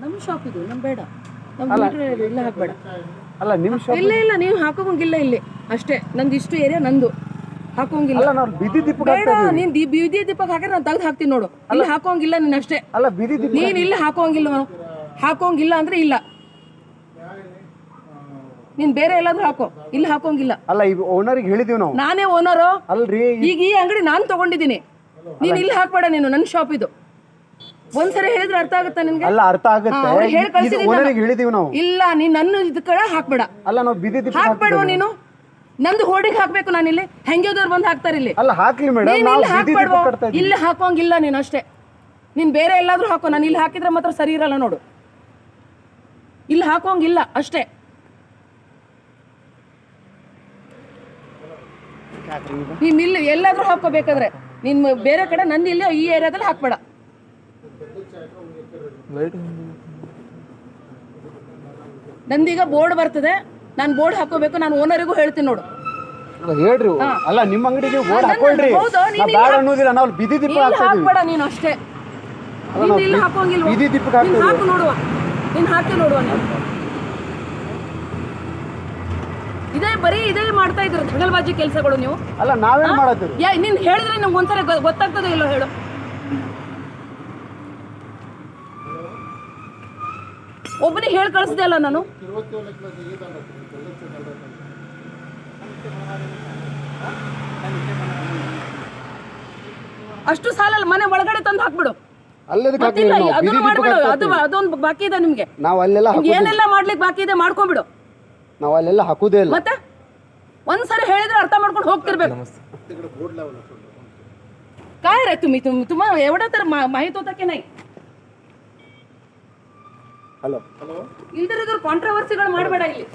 ನಮ್ಮ ಶಾಪ್ ಇದು ನಮ್ ಬೇಡ. ನಮ್ ಮೀಟರ್ ಇಲ್ಲ ಹಾಕ್ಬೇಡ. ಅಲ್ಲ ನಿಮ್ ಶಾಪ್ ಇಲ್ಲ ಇಲ್ಲ ನೀವು ಹಾಕೋಂಗಿಲ್ಲ ಇಲ್ಲಿ. ಅಷ್ಟೇ. ನಂದು ಇಷ್ಟು ಏರಿಯಾ ನಂದು. ಹಾಕೋಂಗಿಲ್ಲ. ನಾವು ಬೀದಿ ದೀಪಕ್ಕೆ ಬೇಡ ನೀನ್ ದಿ- ಬೀದಿ ಹಾಕಿದ್ರೆ ನಾನು ತೆಗ್ದು ಹಾಕ್ತೀನಿ ನೋಡು. ಇಲ್ಲಿ ಹಾಕೋಂಗಿಲ್ಲ ನೀನ್ ಅಷ್ಟೇ. ಅಲ್ಲ ಬೀದಿ ದೀಪ ನೀನ್ ಇಲ್ಲಿ ಹಾಕೋಂಗಿಲ್ಲ ನಾನು. ಹಾಕೋಂಗಿಲ್ಲ ಅಂದ್ರೆ ಇಲ್ಲ. ನೀನ್ ಬೇರೆ ಎಲ್ಲಾದ್ರೂ ಹಾಕೋ. ಇಲ್ಲಿ ಹಾಕೋಂಗಿಲ್ಲ. ಅಲ್ಲ ಈಗ ಓನರಿಗೆ ಹೇಳಿದೀವಿ ನಾವು. ನಾನೇ ಓನರು ಅಲ್ರಿ ಈಗ ಈ ಅಂಗಡಿ ನಾನು ತಗೊಂಡಿದ್ದೀನಿ. ನೀನ್ ಇಲ್ಲಿ ಹಾಕ್ಬೇಡ ನೀನು ನನ್ನ ಶಾಪ್ ಇದು. ಒಂದ್ಸರಿ ಹೇಳಿದ್ರೆ ಅರ್ಥ ಆಗುತ್ತಾ ನಿನ್ಗೆ? ಅಲ್ಲ ಅರ್ಥ ಆಗುತ್ತೆ. ಕಳ್ಸಿದೀನಿ ಓನರಿಗೆ ಹೇಳಿದೀವಿ ನಾವು. ಇಲ್ಲ ನೀನ್ ನನ್ನ ಇದ್ ಕಡೆ ಹಾಕ್ಬೇಡ. ಅಲ್ಲ ನಾವು ಬೀದಿ ಹಾಕ್ಬೇಡ ನೀನು. ನಂದು ಹೋರ್ಡಿಂಗ್ ಹಾಕ್ಬೇಕು ನಾನು ಇಲ್ಲಿ. ಹೆಂಗಿದವ್ರು ಬಂದು ಹಾಕ್ತಾರೆ ಇಲ್ಲಿ. ಅಲ್ಲ ಹಾಕ್ಲಿ ಮೇಡಮ್ ನೀನ್ ನಾವು ಇಲ್ಲಿ ಕಟ್ತಾ ಇದೀವಿ ಇಲ್ಲಿ ಹಾಕೋಂಗಿಲ್ಲ ನೀನು ಅಷ್ಟೇ. ನೀನ್ ಬೇರೆ ಎಲ್ಲಾದ್ರೂ ಹಾಕೋ ನಾನು ಇಲ್ಲಿ ಹಾಕಿದ್ರೆ ಮಾತ್ರ ಸರಿ ಇರಲ್ಲ ನೋಡು. ಇಲ್ಲಿ ಹಾಕೋಂಗಿಲ್ಲ ಅಷ್ಟೇ. ನೀನ್ ಇಲ್ಲಿ ಎಲ್ಲಾದ್ರೂ ಹಾಕೋಬೇಕಾದ್ರೆ ನೀನ್ ಬೇರೆ ಕಡೆ ನಂದು ಇಲ್ಲಿ ಈ ಏರಿಯಾದಲ್ಲಿ ಹಾಕ್ಬೇಡ. ನಂದೀಗ ಬೋರ್ಡ್ ಬರ್ತದೆ. ನಾನು ಬೋರ್ಡ್ ಹಾಕೋಬೇಕು ನಾನು ಓನರಿಗೂ ಹೇಳ್ತೀನಿ ನೋಡು. ಹೇಳ್ರಿ. ಅಲ್ಲ ನಿಮ್ಮ ಅಂಗಡಿಗೆ ಬೋರ್ಡ್ ಹಾಕೊಳ್ರಿ. ಹೌದು, ನೀನ್ ನಾವ್ ಬೇಡ ಅನ್ನೋದಿಲ್ಲ ನಾವು ಬಿದಿ ದೀಪ ಇಲ್ಲಿ ಹಾಕ್ತಾ ಹಾಕ್ಬೇಡ ನೀನು ಅಷ್ಟೇ. ಬಿದಿ ದೀಪ ಇಲ್ಲಿ ಬೀದಿ- ಹಾಕೋಂಗಿಲ್ವಾ? ಬೀದಿ ದೀಪಕ್ಕೆ ನೀನ್ ಹಾಕ್ತೀವಿ. ಹಾಕು ನೋಡುವ. ನೀನು ಹಾಕಿ ನೋಡುವ ನೀನು. ಇದೇ ಬರೀ ಇದೇ ಮಾಡ್ತಾ ಇದ್ರು ದಗಲ್ಬಾಜಿ ಕೆಲಸಗಳು ನೀವು. ಅಲ್ಲ ನಾವೇನ್ ಮಾಡತ್ತೀವಿ ಯಾ ನಿನ್ ಹೇಳಿದ್ರೆ ನಿಮ್ಗೆ ಒಂದ್ಸರಿ ಗೊ- ಗೊತ್ತಾಗ್ತದೆ ಇಲ್ಲೋ ಹೇಳು. ಒಬ್ಬನಿಗೆ ಹೇಳಿ ಕಳಿಸ್ದೆ ಅಲ್ಲ ನಾನು ಅಷ್ಟು ಸಾಲಲ್ಲ ಮನೆ ಒಳಗಡೆ ತಂದು ಹಾಕ್ಬಿಡು ಅಲ್ಲದಕ್ಕೆ ಹಾಕ್ಲಿ ಮತ್ತಿಲ್ಲ ನಾವು ಬೀದಿ ಅದನ್ನು ದೀಪಕ್ಕೆ ಮಾಡ್ಬಿಡು ಹಾಕ್ತಾ ಅದು ಅದೊಂದು ಬಾಕಿ ಇದೆ ನಿಮ್ಗೆ ಇದೀವಿ. ನಾವು ಅಲ್ಲೆಲ್ಲ ನಿಮ್ಗೆ ಹಾಕುದು ಏನೆಲ್ಲ ಮಾಡ್ಲಿಕ್ಕೆ ಬಾಕಿ ಇದೆ ಮಾಡ್ಕೊಂಡ್ಬಿಡು ನಾವು ಅಲ್ಲೆಲ್ಲ ಹಾಕುದೇ ಇಲ್ಲ ಮತ್ತೆ ಒಂದ್ಸರಿ ಹೇಳಿದ್ರೆ ಅರ್ಥ ಮಾಡ್ಕೊಂಡು ಹೋಗ್ತಿರ್ಬೇಕು काय रे तुम्ही तुम तुम्हाला एवढं तर मा- माहित होतं की नाही ಹಲೋ ಇಲ್ದಿರೋದ್ರ ಕಾಂಟ್ರವರ್ಸಿಗಳು ಮಾಡಬೇಡ ಇಲ್ಲಿ.